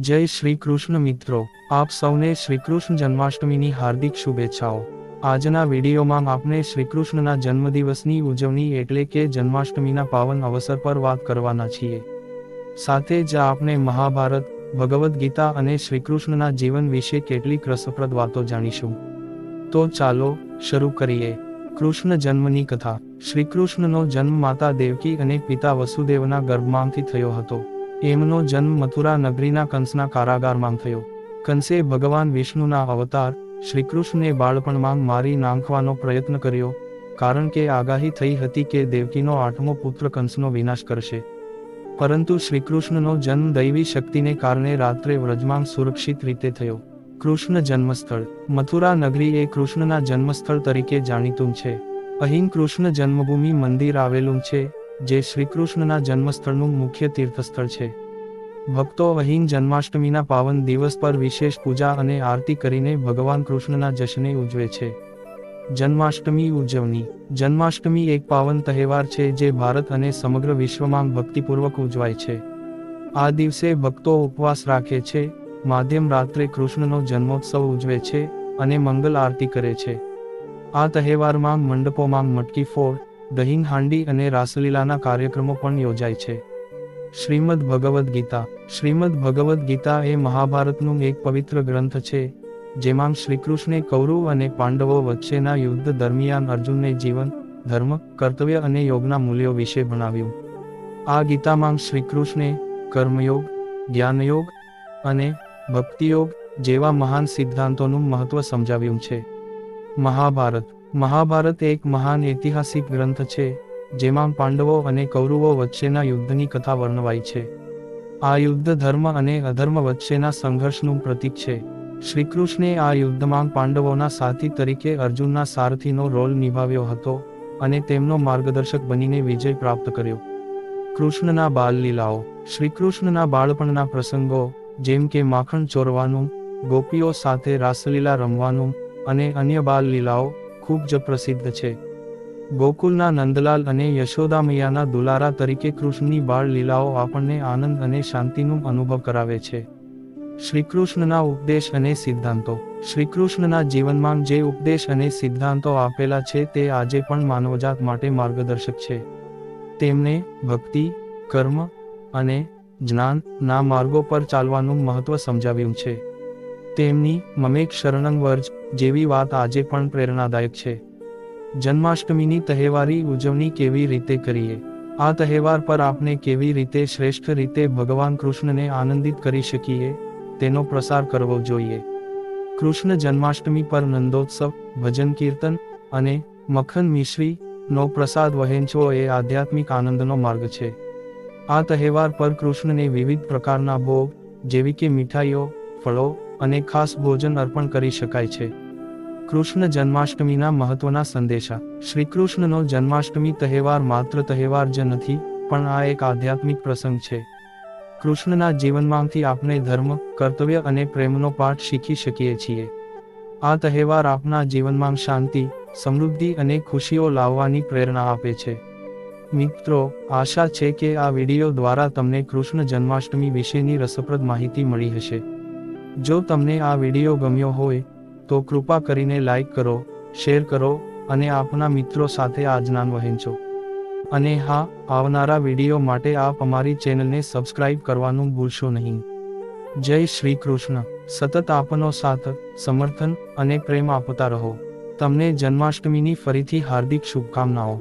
જય શ્રી કૃષ્ણ મિત્રો. આપ સૌને શ્રી કૃષ્ણ જન્માષ્ટમીની હાર્દિક શુભેચ્છાઓ. આજના વિડીયોમાં આપણે શ્રી કૃષ્ણના જન્મદિવસની ઉજવણી એટલે કે જન્માષ્ટમીના પાવન અવસર પર વાત કરવાના છીએ. સાથે જ આપણે મહાભારત, ભગવદ્ ગીતા અને શ્રી કૃષ્ણના જીવન વિશે કેટલીક રસપ્રદ વાતો જાણીશું. તો ચાલો શરૂ કરીએ. કૃષ્ણ જન્મની કથા. શ્રી કૃષ્ણનો જન્મ માતા દેવકી અને પિતા વસુદેવના ગર્ભમાંથી થયો હતો. એમનો જન્મ મથુરા નગરીના કંસના કારાગારમાં થયો. કંસે ભગવાન વિષ્ણુના અવતાર, શ્રીકૃષ્ણને બાળપણમાં મારી નાંખવાનો પ્રયત્ન કર્યો, કારણ કે આગાહી થઈ હતી કે દેવકીનો આઠમો પુત્ર કંસનો વિનાશ કરશે. પરંતુ શ્રીકૃષ્ણનો જન્મ દૈવી શક્તિને કારણે રાત્રે વ્રજમાં સુરક્ષિત રીતે થયો. કૃષ્ણ જન્મસ્થળ. મથુરા નગરી એ કૃષ્ણના જન્મસ્થળ તરીકે જાણીતું છે. અહીં કૃષ્ણ જન્મભૂમિ મંદિર આવેલું છે. જે શ્રીકૃષ્ણના જન્મસ્થળનું મુખ્ય તીર્થસ્થળ છે. ભક્તો અહીં જન્માષ્ટમીના પાવન દિવસ પર વિશેષ પૂજા અને આરતી કરીને ભગવાન કૃષ્ણના જશ્ને ઉજવે છે. જન્માષ્ટમી ઉજવણી. જન્માષ્ટમી એક પાવન તહેવાર છે જે ભારત અને સમગ્ર વિશ્વમાં ભક્તિપૂર્વક ઉજવાય છે. આ દિવસે ભક્તો ઉપવાસ રાખે છે, માધ્યમ રાત્રે કૃષ્ણનો જન્મોત્સવ ઉજવે છે અને મંગલ આરતી કરે છે. આ તહેવારમાં મંડપોમાં મટકી ફોડ દહીં હાંડી અને રાસલીલાના કાર્યક્રમો પણ યોજાય છે. શ્રીમદ ભગવદ્ ગીતા. શ્રીમદ ભગવદ્ ગીતા એ મહાભારતનું એક પવિત્ર ગ્રંથ છે, જેમાં શ્રીકૃષ્ણે કૌરવ અને પાંડવો વચ્ચેના યુદ્ધ દરમિયાન અર્જુનને જીવન, ધર્મ, કર્તવ્ય અને યોગના મૂલ્યો વિશે ભણાવ્યું. આ ગીતામાં શ્રીકૃષ્ણે કર્મયોગ, જ્ઞાનયોગ અને ભક્તિયોગ જેવા મહાન સિદ્ધાંતોનું મહત્વ સમજાવ્યું છે. મહાભારત મહાભારત એક મહાન ઐતિહાસિક ગ્રંથ છે, જેમાં પાંડવો અને કૌરવો વચ્ચેના યુદ્ધની કથા વર્ણવાઈ છે. આ યુદ્ધ ધર્મ અને અધર્મ વચ્ચેના સંઘર્ષનું પ્રતીક છે. શ્રીકૃષ્ણે આ યુદ્ધમાં પાંડવોના સાથી તરીકે અર્જુનના સારથીનો રોલ નિભાવ્યો હતો અને તેમનો માર્ગદર્શક બનીને વિજય પ્રાપ્ત કર્યો. કૃષ્ણના બાલ લીલાઓ શ્રીકૃષ્ણના બાળપણના પ્રસંગો, જેમ કે માખણ ચોરવાનું, ગોપીઓ સાથે રાસલીલા રમવાનું અને અન્ય બાલ લીલાઓ ખૂબ જ પ્રસિદ્ધ છે. ગોકુલના નંદલાલ અને યશોદામૈયાના દુલારા તરીકે કૃષ્ણની બાળ લીલાઓ આપણને આનંદ અને શાંતિનું અનુભવ કરાવે છે. શ્રીકૃષ્ણના ઉપદેશ અને સિદ્ધાંતો. શ્રીકૃષ્ણના જીવનમાં જે ઉપદેશ અને સિદ્ધાંતો આપેલા છે તે આજે પણ માનવજાત માટે માર્ગદર્શક છે. તેમને ભક્તિ, કર્મ અને જ્ઞાન ના માર્ગો પર ચાલવાનું મહત્વ સમજાવ્યું છે. તેમની મમેક શરણંગ વર્જ જેવી વાત આજે પણ પ્રેરણાદાયક છે. જન્માષ્ટમીની તહેવારી ઉજવણી કેવી રીતે કરીએ? આ તહેવાર પર આપણે કેવી રીતે શ્રેષ્ઠ રીતે ભગવાન કૃષ્ણને આનંદિત કરી શકીએ? તેનો પ્રસાર કરવો જોઈએ. કૃષ્ણ જન્માષ્ટમી પર નંદોત્સવ, ભજન કીર્તન અને મખન મિશ્રી નો પ્રસાદ વહેંચવો એ આધ્યાત્મિક આનંદનો માર્ગ છે. આ તહેવાર પર કૃષ્ણને વિવિધ પ્રકારના ભોગ જેવી કે મીઠાઈઓ, ફળો અને ખાસ ભોજન અર્પણ કરી શકાય છે. કૃષ્ણ જન્માષ્ટમીના મહત્વના સંદેશા. શ્રી કૃષ્ણનો જન્માષ્ટમી તહેવાર માત્ર તહેવાર જ નથી, પણ આ એક આધ્યાત્મિક પ્રસંગ છે. કૃષ્ણના જીવનમાંથી આપણે ધર્મ, કર્તવ્ય અને પ્રેમનો પાઠ શીખી શકીએ છીએ. આ તહેવાર આપના જીવનમાં શાંતિ, સમૃદ્ધિ અને ખુશીઓ લાવવાની પ્રેરણા આપે છે. મિત્રો, આશા છે કે આ વિડિયો દ્વારા તમને કૃષ્ણ જન્માષ્ટમી વિશેની રસપ્રદ માહિતી મળી હશે. જો તમને આ વીડિયો ગમ્યો હોય તો કૃપા કરીને લાઈક કરો, શેર કરો અને આપના મિત્રો સાથે આ જ્ઞાન વહેંચો. અને હા, આવનારા વીડિયો માટે આપ અમારી ચેનલને સબસ્ક્રાઇબ કરવાનું ભૂલશો નહીં. જય શ્રી કૃષ્ણ. સતત આપનો સાથ, સમર્થન અને પ્રેમ આપતા રહો. તમને જન્માષ્ટમીની ફરીથી હાર્દિક શુભકામનાઓ.